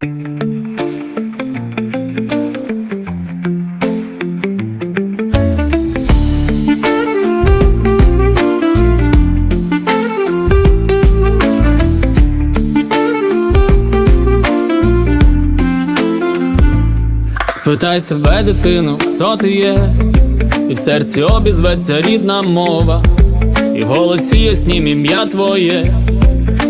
Спитай себе, дитину, хто ти є, і в серці обізветься рідна мова, і в голосі яснім ім'я твоє,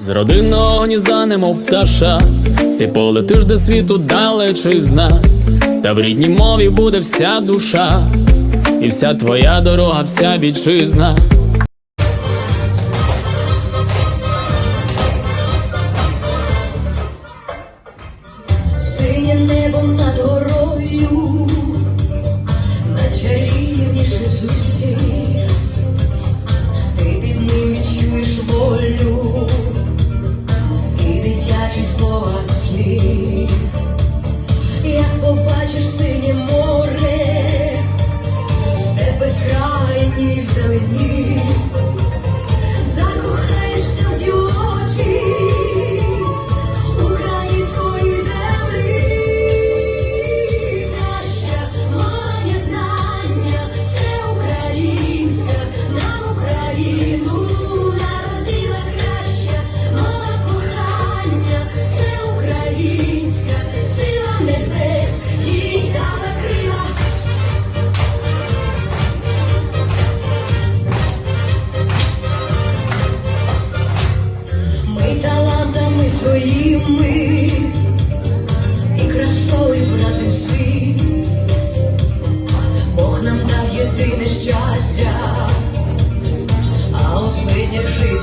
З родинного гнізда, немов пташа, ти полетиш до світу далечизна, та в рідній мові буде вся душа, і вся твоя дорога, вся вітчизна. Побачиш синє море, степ безкрайній вдалині, своїми і красою вразив світ. Бог нам дав єдине щастя, а у злиднях жити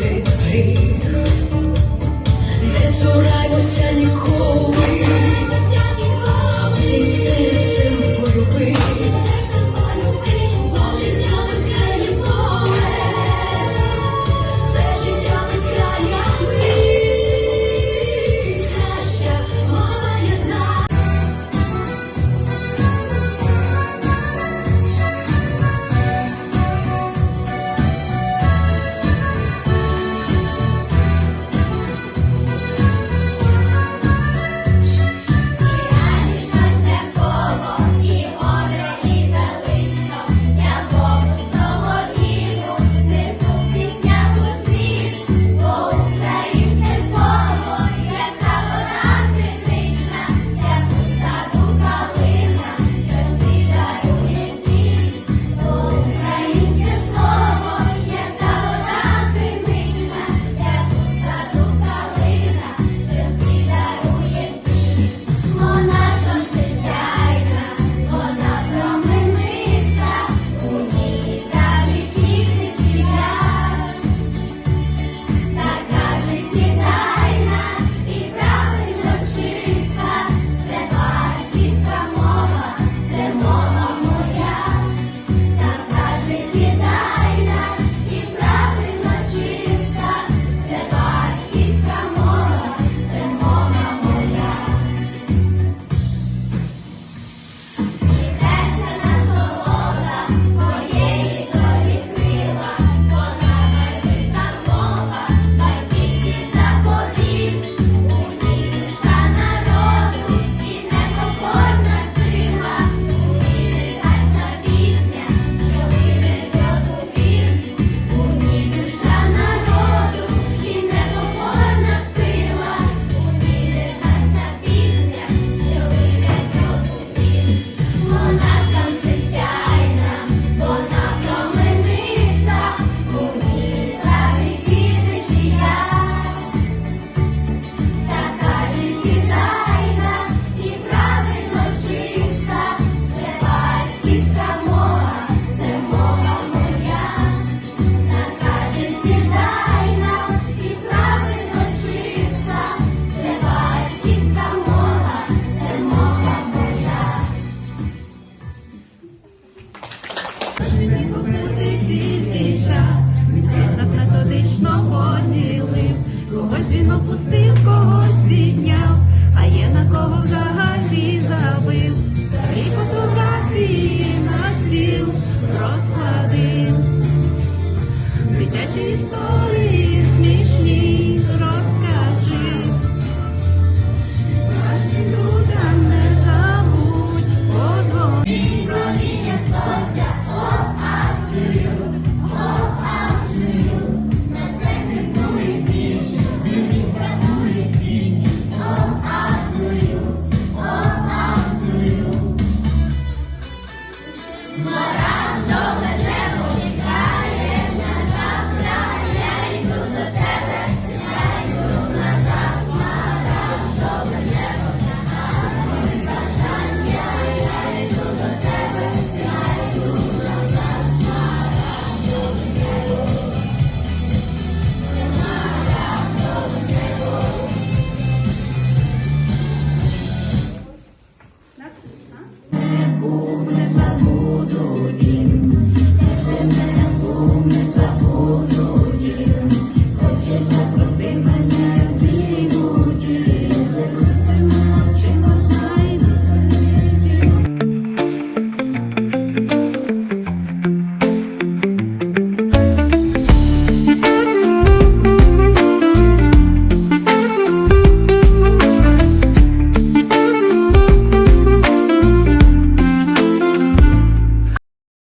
грішно поділив, когось він опустив, когось відняв, а є на кого взагалі забив, старі фотографії на стіл розкладив, дитячі історії.